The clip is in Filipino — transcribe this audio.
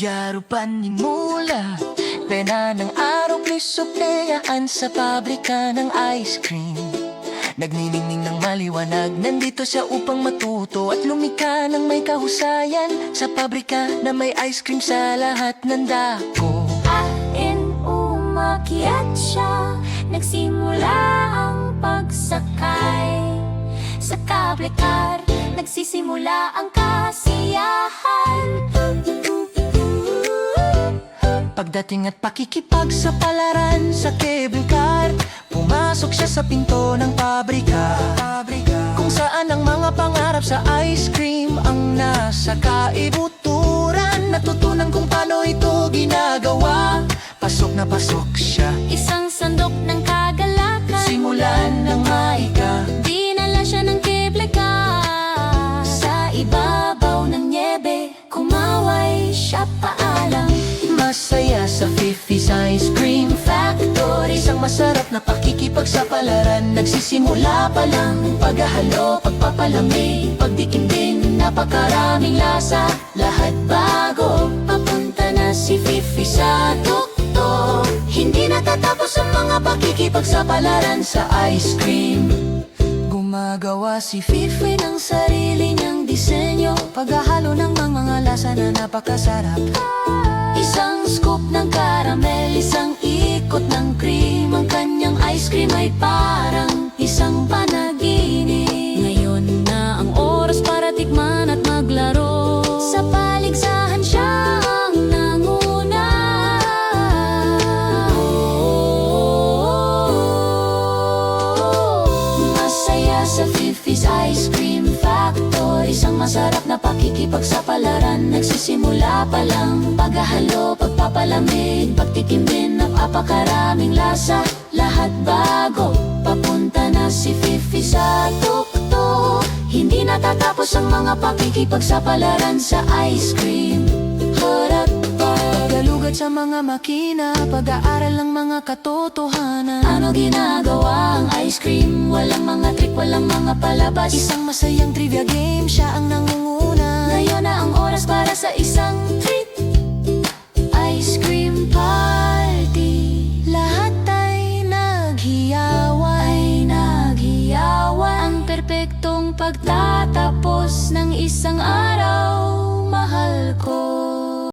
Yaro panimula Pena ng araw plisuplayaan sa pabrika ng ice cream. Nagniningning ng maliwanag Nandito siya upang matuto At lumika ng may kahusayan Sa pabrika na may ice cream sa lahat ng dako. Ain umakyat siya Nagsimula ang pagsakay. Sa cable car Nagsisimula ang kasiyahan Pagdating at pakikipag sa palaran sa cable car Pumasok siya sa pinto ng pabrika. Kung saan ang mga pangarap sa ice cream Ang nasa kaibuturan. Natutunan kung paano ito ginagawa. Pasok na pasok siya. Isang Nagsisimula pa lang Paghahalo, pagpapalamig Pagdikim napakaraming lasa. Lahat bago Papunta na si Fifi sa tukto Hindi natatapos ang mga pakikipagsapalaran sa ice cream. Gumagawa si Fifi ng sarili niyang disenyo. Paghahalo ng mga, mga lasa na napakasarap. Isang scoop ng caramel, isang ikot ng cream. Ang kanyang cream ay parang isang panaginip Ngayon na ang oras para tikman at maglaro. Sa paligsahan siya ang nanguna. Masaya sa Fifi's Ice Cream Factory Isang masarap na pakikipagsapalaran Nagsisimula pa lang Paghahalo, pagpapalamig Pagtikim din ng apakaraming lasa Lahat bago Papunta na si Fifi sa tukto Hindi natatapos ang mga pakikipagsapalaran sa ice cream. Harap Paggalugad sa mga makina. Pag-aaral ng mga katotohanan. Ano ginagawa ang ice cream? Walang mga trick, walang mga palabas. Isang masayang trivia game, siya ang nangunguna. Ngayon na ang oras para sa isang treat perpektong pagtatapos ng isang araw Mahal ko